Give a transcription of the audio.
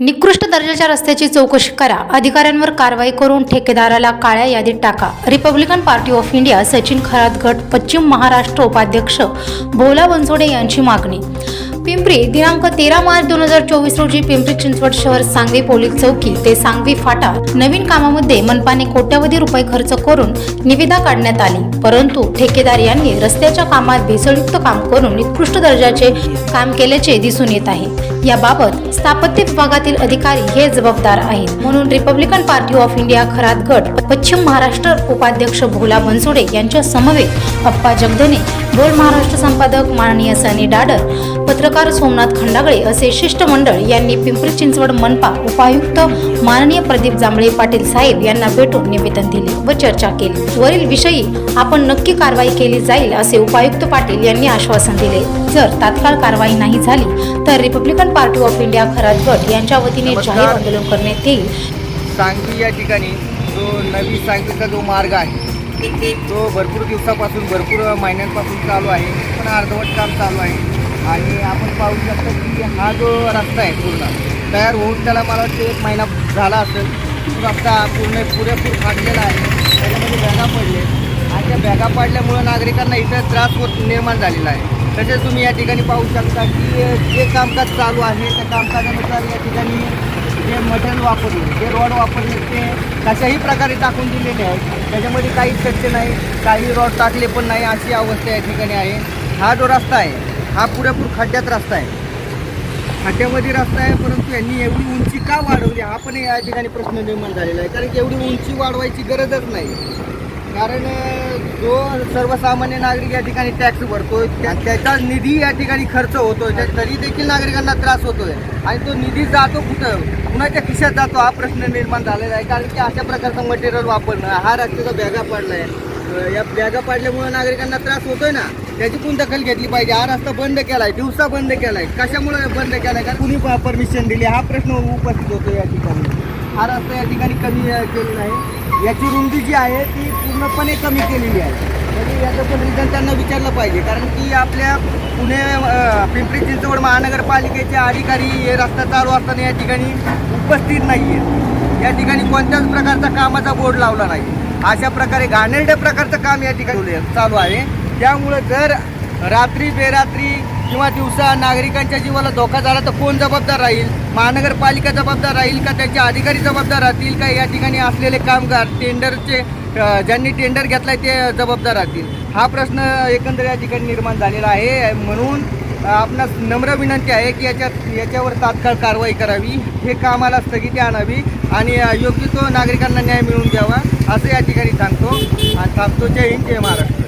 निकृष्ट दर्जाच्या रस्त्याची चौकशी करा. अधिकाऱ्यांवर कारवाई करून ठेकेदाराला काळ्या यादीत टाका. Republican party of India Sachin Kharat गट पश्चिम महाराष्ट्र उपाध्यक्ष भोला बनसोडे यांची मागणी पिंपरी दिनांक तेरा मार्च दोन हजार चोवीस रोजी पिंपरी चिंचवड शहर सांगवी पोलीस चौकी ते सांगवी फाटा नवीन कामामध्ये मनपाने कोट्यवधी रुपये खर्च करून निविदा काढण्यात आली. परंतु ठेकेदार यांनी रस्त्याच्या कामात भेसळयुक्त काम करून निकृष्ट दर्जाचे काम केल्याचे दिसून येत आहे. याबाबत स्थापत्य विभागातील अधिकारी हे जबाबदार आहेत. म्हणून republican party of India Kharat गट पश्चिम महाराष्ट्र उपाध्यक्ष भोला बनसोडे यांच्या समवेत अप्पा जगदने बोल महाराष्ट्र संपादक माननीय सनी डाडर पत्रकार सोमनाथ खंडागळे असे शिष्टमंडळ यांनी पिंपरी चिंचवड मनपा उपायुक्त माननीय प्रदीप जांभळे पाटील साहेब यांना भेटून निवेदन दिले व चर्चा केली. वरील विषयी आपण नक्की कारवाई केली जाईल असे उपायुक्त पाटील यांनी आश्वासन दिले. जर तात्काळ कारवाई नाही झाली तर republican party of India Kharat गट यांच्या वतीने जाहीर आंदोलन करण्यात येईल. सांगवी या ठिकाणी जो नवी सांगवीचा जो मार्ग आहे तो भरपूर दिवसापासून भरपूर महिन्यांपासून चालू आहे. पण अर्धवट काम चालू आहे. आणि आपण पाहू शकतो की हा जो रस्ता आहे पूर्ण तयार होऊन त्याला मला वाटतं एक महिना झाला असेल. रस्ता पूर्ण पुरेपूर फाटलेला आहे. त्याच्यामध्ये बॅगा पडले. आणि त्या बॅगा पडल्यामुळं नागरिकांना इथं त्रास होत निर्माण झालेला आहे. तसेच तुम्ही या ठिकाणी पाहू शकता की जे कामकाज चालू आहे त्या कामकाजानुसार या ठिकाणी जे मटेरियल वापरले जे रॉड वापरले ते कशाही प्रकारे टाकून दिलेले आहेत. त्याच्यामध्ये काही स्वच्छ नाही. काही रॉड टाकले पण नाही अशी अवस्था या ठिकाणी आहे. हा जो रस्ता आहे हा पुरेपूर खड्ड्यात रस्ता आहे. खड्ड्यामध्ये रस्ता आहे परंतु यांनी एवढी उंची का वाढवली? हा पण या ठिकाणी प्रश्न निर्माण झालेला आहे. कारण की एवढी उंची वाढवायची गरजच नाही. कारण जो सर्वसामान्य नागरिक या ठिकाणी टॅक्स भरतोय त्या- त्याचा निधी या ठिकाणी खर्च होतोय. त्या- तरी देखील नागरिकांना त्रास होतोय. आणि तो निधी जातो कुठं? कुणाच्या खिशात जातो. हा प्रश्न निर्माण झालेला आहे. कारण की अशा प्रकारचं मटेरियल वापरणं हा रस्त्याचा बॅगा पडला आहे या बॅगा पडल्यामुळे नागरिकांना त्रास होतोय ना? त्याची पण दखल घेतली पाहिजे? हा रस्ता बंद केलाय दिवसा बंद केलाय. कशामुळे बंद केलाय? का कुणी परमिशन दिली? हा प्रश्न उपस्थित होतो या ठिकाणी. हा रस्ता या ठिकाणी कमी केलेला आहे. याची रुंदी जी आहे ती पूर्णपणे कमी केलेली आहे. म्हणजे याचं पण रिझन त्यांना विचारलं पाहिजे. कारण की आपल्या पुणे पिंपरी चिंचवड महानगरपालिकेचे अधिकारी हे रस्ता चालू असताना या ठिकाणी उपस्थित नाही आहेत या ठिकाणी कोणत्याच प्रकारचा कामाचा बोर्ड लावला नाही. अशा प्रकारे घाणेरड्या प्रकारचं काम या ठिकाणी चालू आहे. त्यामुळं जर रात्री बेरात्री किंवा दिवसा नागरिकांच्या जीवाला धोका झाला तर कोण जबाबदार राहील? महानगरपालिका जबाबदार राहील का? त्यांचे अधिकारी जबाबदार राहतील का? या ठिकाणी असलेले कामगार टेंडरचे ज्यांनी टेंडर घेतलाय ते जबाबदार राहतील. हा प्रश्न एकंदर या ठिकाणी निर्माण झालेला आहे. म्हणून आपणास नम्र विनंती आहे की याच्यात याच्यावर तात्काळ कारवाई करावी. हे कामाला स्थगिती आणावी आणि योग्य तो नागरिकांना न्याय मिळवून द्यावा असं या ठिकाणी सांगतो. आणि थांबतो. जय हिंद जय महाराष्ट्र.